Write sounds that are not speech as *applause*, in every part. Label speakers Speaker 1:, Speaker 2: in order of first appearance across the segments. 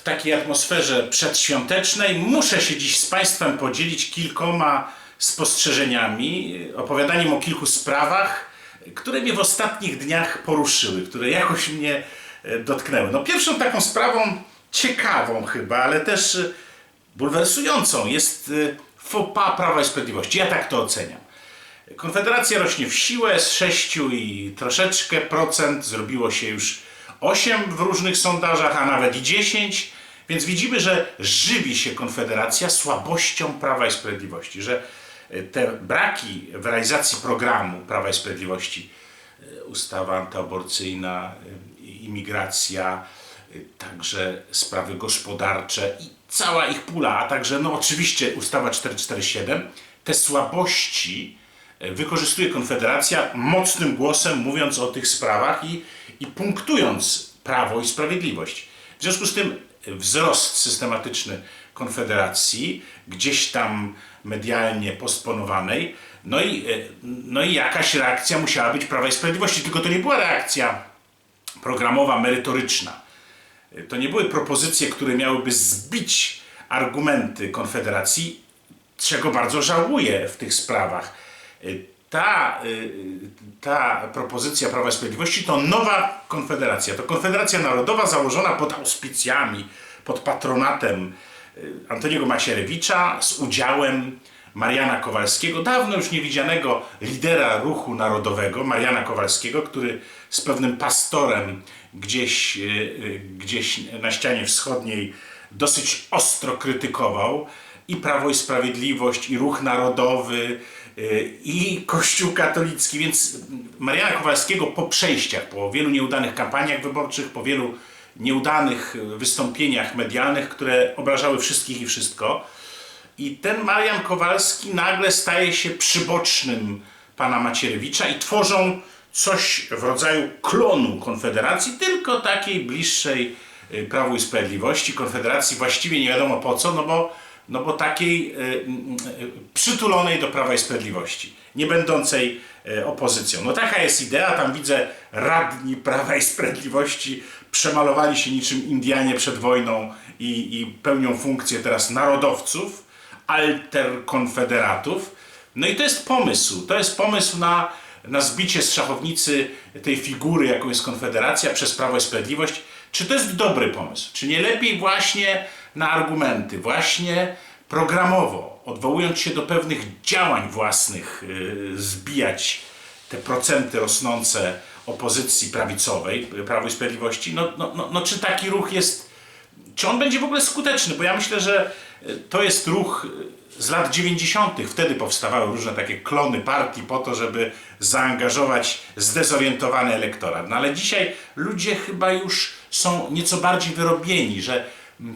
Speaker 1: w takiej atmosferze przedświątecznej muszę się dziś z Państwem podzielić kilkoma spostrzeżeniami, opowiadaniem o kilku sprawach, które mnie w ostatnich dniach poruszyły, które jakoś mnie e, dotknęły. No pierwszą taką sprawą, ciekawą chyba, ale też e, bulwersującą jest e, faux pas Prawa i Sprawiedliwości. Ja tak to oceniam. Konfederacja rośnie w siłę z 6 i troszeczkę procent, zrobiło się już 8 w różnych sondażach, a nawet i 10, więc widzimy, że żywi się Konfederacja słabością Prawa i Sprawiedliwości, że e, te braki w realizacji programu Prawa i Sprawiedliwości, e, ustawa antyaborcyjna, e, imigracja, także sprawy gospodarcze i cała ich pula, a także no oczywiście ustawa 447, te słabości wykorzystuje Konfederacja mocnym głosem mówiąc o tych sprawach i, i punktując Prawo i Sprawiedliwość. W związku z tym wzrost systematyczny Konfederacji, gdzieś tam medialnie postponowanej, no i, e, no i jakaś reakcja musiała być Prawa i Sprawiedliwości, tylko to nie była reakcja programowa, merytoryczna. To nie były propozycje, które miałyby zbić argumenty Konfederacji, czego bardzo żałuję w tych sprawach. Ta, y, ta propozycja Prawa i Sprawiedliwości to nowa Konfederacja. To Konfederacja Narodowa założona pod auspicjami, pod patronatem y, Antoniego Macierewicza z udziałem Mariana Kowalskiego, dawno już niewidzianego lidera ruchu narodowego, Mariana Kowalskiego, który z pewnym pastorem gdzieś, y, y, gdzieś na ścianie wschodniej dosyć ostro krytykował i Prawo i Sprawiedliwość, i Ruch Narodowy, y, i Kościół katolicki, więc Mariana Kowalskiego po przejściach, po wielu nieudanych kampaniach wyborczych, po wielu nieudanych wystąpieniach medialnych, które obrażały wszystkich i wszystko, i ten Marian Kowalski nagle staje się przybocznym pana Macierewicza i tworzą coś w rodzaju klonu Konfederacji, tylko takiej bliższej y, Prawu i Sprawiedliwości. Konfederacji właściwie nie wiadomo po co, no bo, no bo takiej y, y, przytulonej do Prawa i Sprawiedliwości, nie będącej y, opozycją. No taka jest idea, tam widzę radni Prawa i Sprawiedliwości przemalowali się niczym Indianie przed wojną i, i pełnią funkcję teraz narodowców, alterkonfederatów. No i to jest pomysł. To jest pomysł na, na zbicie z szachownicy tej figury, jaką jest Konfederacja przez Prawo i Sprawiedliwość. Czy to jest dobry pomysł? Czy nie lepiej właśnie na argumenty, właśnie programowo, odwołując się do pewnych działań własnych, yy, zbijać te procenty rosnące opozycji prawicowej, Prawo i Sprawiedliwości? No, no, no, no czy taki ruch jest czy on będzie w ogóle skuteczny? Bo ja myślę, że y, to jest ruch y, z lat 90. Wtedy powstawały różne takie klony partii po to, żeby zaangażować zdezorientowany elektorat. No ale dzisiaj ludzie chyba już są nieco bardziej wyrobieni, że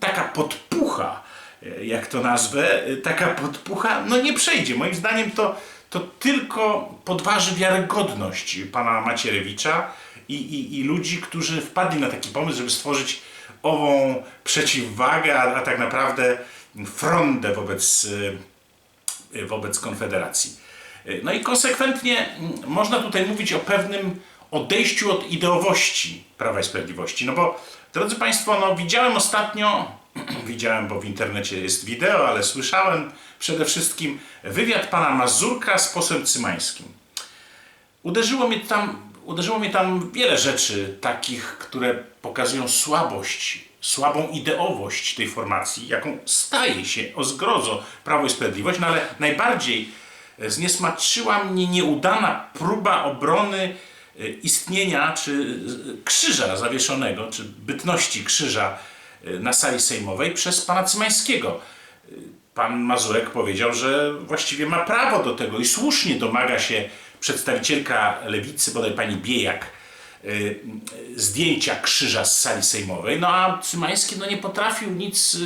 Speaker 1: taka podpucha, y, jak to nazwę, y, taka podpucha, no nie przejdzie. Moim zdaniem to, to tylko podważy wiarygodność pana Macierewicza i, i, i ludzi, którzy wpadli na taki pomysł, żeby stworzyć ową przeciwwagę, a, a tak naprawdę frondę wobec, y, wobec Konfederacji. No i konsekwentnie można tutaj mówić o pewnym odejściu od ideowości Prawa i Sprawiedliwości. No bo, drodzy Państwo, no widziałem ostatnio, *clears throat* widziałem, bo w internecie jest wideo, ale słyszałem przede wszystkim wywiad pana Mazurka z posłem Cymańskim. Uderzyło mnie tam, uderzyło mnie tam wiele rzeczy takich, które pokazują słabość, słabą ideowość tej formacji, jaką staje się o zgrozo Prawo i Sprawiedliwość, no ale najbardziej e, zniesmaczyła mnie nieudana próba obrony istnienia czy e, krzyża zawieszonego, czy bytności krzyża e, na sali sejmowej przez pana Cymańskiego. Pan Mazurek powiedział, że właściwie ma prawo do tego i słusznie domaga się przedstawicielka lewicy, bodaj pani Biejak, zdjęcia krzyża z sali sejmowej, no a Cymański no, nie potrafił nic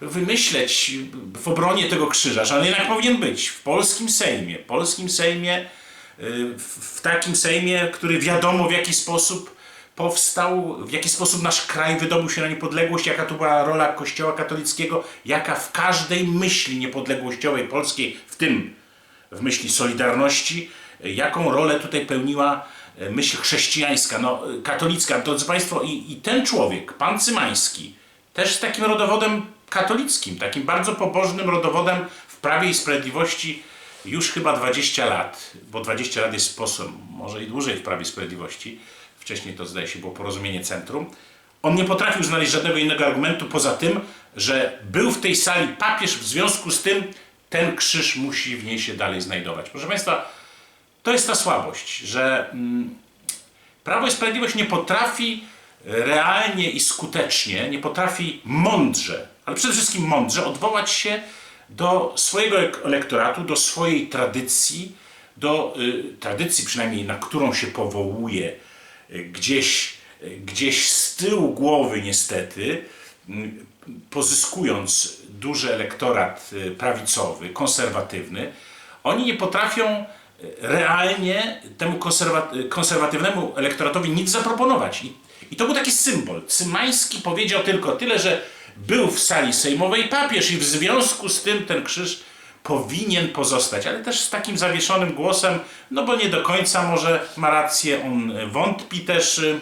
Speaker 1: wymyśleć w obronie tego krzyża, że on jednak powinien być w polskim Sejmie, polskim Sejmie, w w takim Sejmie, który wiadomo w jaki sposób powstał, w jaki sposób nasz kraj wydobył się na niepodległość, jaka to była rola Kościoła katolickiego, jaka w każdej myśli niepodległościowej polskiej, w tym w myśli Solidarności, jaką rolę tutaj pełniła e, myśl chrześcijańska, no, katolicka. Drodzy Państwo, i, i ten człowiek, pan Cymański, też z takim rodowodem katolickim, takim bardzo pobożnym rodowodem w Prawie i Sprawiedliwości już chyba 20 lat, bo 20 lat jest posłem, może i dłużej w Prawie Sprawiedliwości. Wcześniej to zdaje się było porozumienie centrum. On nie potrafił znaleźć żadnego innego argumentu poza tym, że był w tej sali papież, w związku z tym ten krzyż musi w niej się dalej znajdować. Proszę Państwa, to jest ta słabość, że mm, Prawo i Sprawiedliwość nie potrafi realnie i skutecznie, nie potrafi mądrze, ale przede wszystkim mądrze odwołać się do swojego ek- elektoratu, do swojej tradycji, do y, tradycji przynajmniej na którą się powołuje y, gdzieś, y, gdzieś z tyłu głowy niestety, y, pozyskując duży elektorat prawicowy, konserwatywny, oni nie potrafią realnie temu konserwa- konserwatywnemu elektoratowi nic zaproponować. I, I to był taki symbol. Cymański powiedział tylko tyle, że był w sali sejmowej papież i w związku z tym ten krzyż powinien pozostać, ale też z takim zawieszonym głosem, no bo nie do końca może ma rację, on wątpi też y,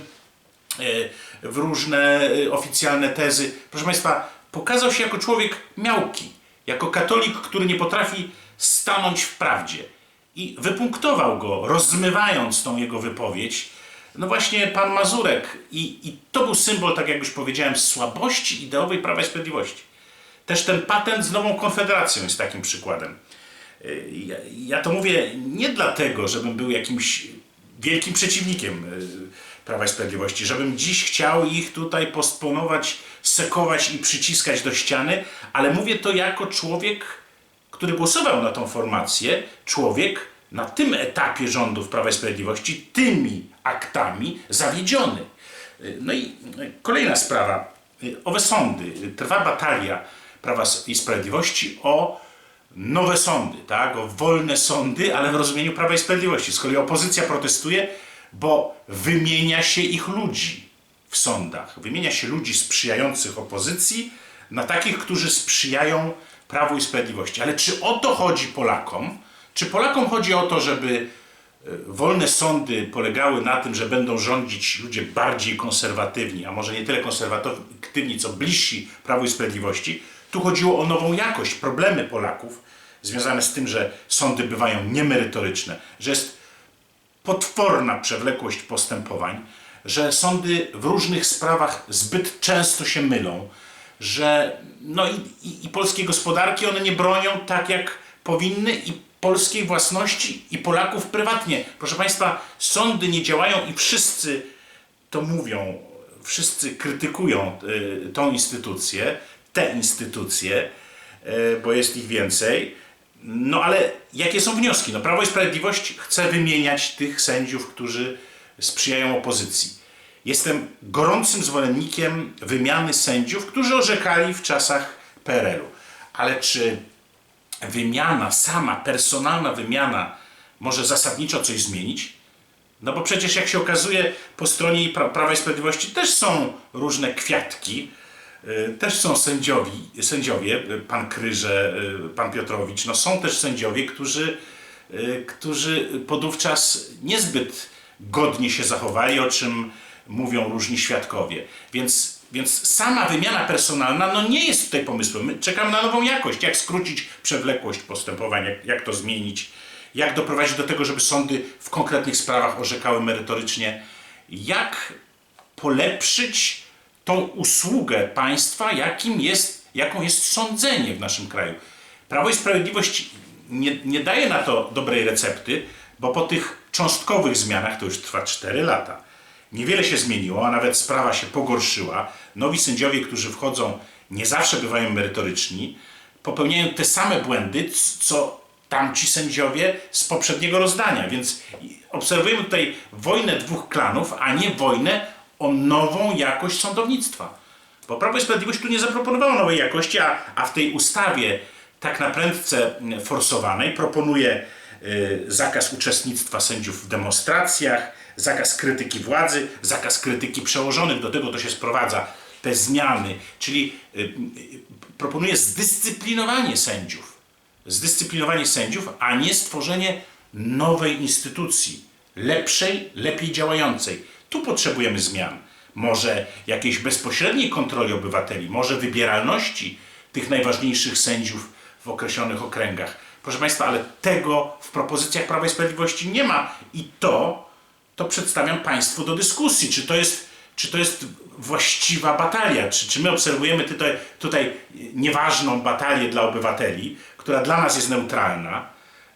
Speaker 1: w różne y, oficjalne tezy. Proszę Państwa, pokazał się jako człowiek miałki, jako katolik, który nie potrafi stanąć w prawdzie. I wypunktował go, rozmywając tą jego wypowiedź, no właśnie pan Mazurek. I, I to był symbol, tak jak już powiedziałem, słabości ideowej Prawa i Sprawiedliwości. Też ten patent z nową konfederacją jest takim przykładem. Y, Ja, ja to mówię nie dlatego, żebym był jakimś wielkim przeciwnikiem y, Prawa i Sprawiedliwości, żebym dziś chciał ich tutaj postponować, sekować i przyciskać do ściany, ale mówię to jako człowiek, który głosował na tą formację, człowiek na tym etapie rządów Prawa i Sprawiedliwości tymi aktami zawiedziony. No i kolejna sprawa. Owe sądy. Trwa batalia Prawa i Sprawiedliwości o nowe sądy, tak? o wolne sądy, ale w rozumieniu Prawa i Sprawiedliwości. Z kolei opozycja protestuje, bo wymienia się ich ludzi w sądach. Wymienia się ludzi sprzyjających opozycji na takich, którzy sprzyjają Prawu i Sprawiedliwości. Ale czy o to chodzi Polakom? Czy Polakom chodzi o to, żeby e, wolne sądy polegały na tym, że będą rządzić ludzie bardziej konserwatywni, a może nie tyle konserwatywni, co bliżsi Prawu i Sprawiedliwości? Tu chodziło o nową jakość, problemy Polaków związane z tym, że sądy bywają niemerytoryczne, że jest potworna przewlekłość postępowań, że sądy w różnych sprawach zbyt często się mylą, że no i, i, i polskiej gospodarki one nie bronią tak jak powinny i polskiej własności i Polaków prywatnie. Proszę Państwa, sądy nie działają i wszyscy to mówią, wszyscy krytykują y, tą instytucję, te instytucje, y, bo jest ich więcej. No ale jakie są wnioski? No Prawo i Sprawiedliwość chce wymieniać tych sędziów, którzy sprzyjają opozycji. Jestem gorącym zwolennikiem wymiany sędziów, którzy orzekali w czasach PRL-u. Ale czy wymiana, sama personalna wymiana może zasadniczo coś zmienić? No bo przecież jak się okazuje, po stronie pra Prawa i Sprawiedliwości też są różne kwiatki, y, też są sędziowi, sędziowie, y, pan Kryże, y, pan Piotrowicz, no są też sędziowie, którzy, y, którzy podówczas niezbyt godnie się zachowali, o czym mówią różni świadkowie. Więc, więc sama wymiana personalna no nie jest tutaj pomysłem. My czekamy na nową jakość, jak skrócić przewlekłość postępowań, jak, jak to zmienić, jak doprowadzić do tego, żeby sądy w konkretnych sprawach orzekały merytorycznie, jak polepszyć tą usługę państwa, jakim jest, jaką jest sądzenie w naszym kraju. Prawo i Sprawiedliwość nie, nie daje na to dobrej recepty, bo po tych cząstkowych zmianach, to już trwa 4 lata, niewiele się zmieniło, a nawet sprawa się pogorszyła. Nowi sędziowie, którzy wchodzą, nie zawsze bywają merytoryczni, popełniają te same błędy, co tamci sędziowie z poprzedniego rozdania. Więc obserwujemy tutaj wojnę dwóch klanów, a nie wojnę o nową jakość sądownictwa. Bo Prawo i Sprawiedliwość tu nie zaproponowało nowej jakości, a, a w tej ustawie tak na prędce forsowanej proponuje y, zakaz uczestnictwa sędziów w demonstracjach, zakaz krytyki władzy, zakaz krytyki przełożonych, do tego to się sprowadza te zmiany, czyli y, y, proponuje zdyscyplinowanie sędziów. Zdyscyplinowanie sędziów, a nie stworzenie nowej instytucji, lepszej, lepiej działającej. Tu potrzebujemy zmian, może jakiejś bezpośredniej kontroli obywateli, może wybieralności tych najważniejszych sędziów w określonych okręgach. Proszę Państwa, ale tego w propozycjach Prawa i Sprawiedliwości nie ma i to, to przedstawiam Państwu do dyskusji. Czy to jest, czy to jest właściwa batalia? Czy, czy my obserwujemy tutaj, tutaj nieważną batalię dla obywateli, która dla nas jest neutralna,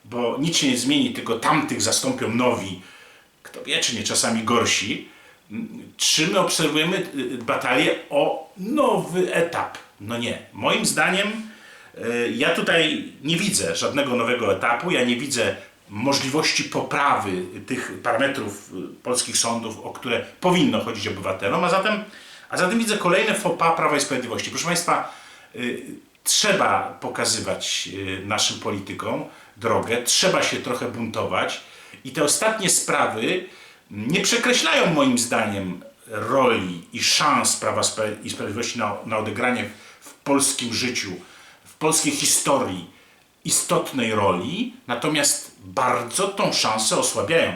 Speaker 1: bo nic się nie zmieni, tylko tamtych zastąpią nowi, kto wie, czy nie czasami gorsi, czy my obserwujemy y, batalię o nowy etap? No nie. Moim zdaniem y, ja tutaj nie widzę żadnego nowego etapu, ja nie widzę możliwości poprawy tych parametrów y, polskich sądów, o które powinno chodzić obywatelom, a zatem, a zatem widzę kolejne pas Prawa i Sprawiedliwości. Proszę Państwa, y, trzeba pokazywać y, naszym politykom drogę, trzeba się trochę buntować i te ostatnie sprawy nie przekreślają moim zdaniem roli i szans Prawa i Sprawiedliwości na, na odegranie w polskim życiu, w polskiej historii istotnej roli, natomiast bardzo tą szansę osłabiają.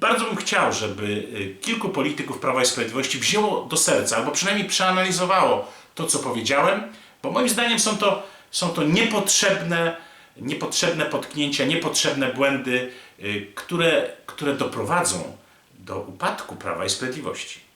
Speaker 1: Bardzo bym chciał, żeby y, kilku polityków Prawa i Sprawiedliwości wzięło do serca, albo przynajmniej przeanalizowało to, co powiedziałem, bo moim zdaniem są to, są to niepotrzebne, niepotrzebne potknięcia, niepotrzebne błędy, y, które, które doprowadzą do upadku Prawa i Sprawiedliwości.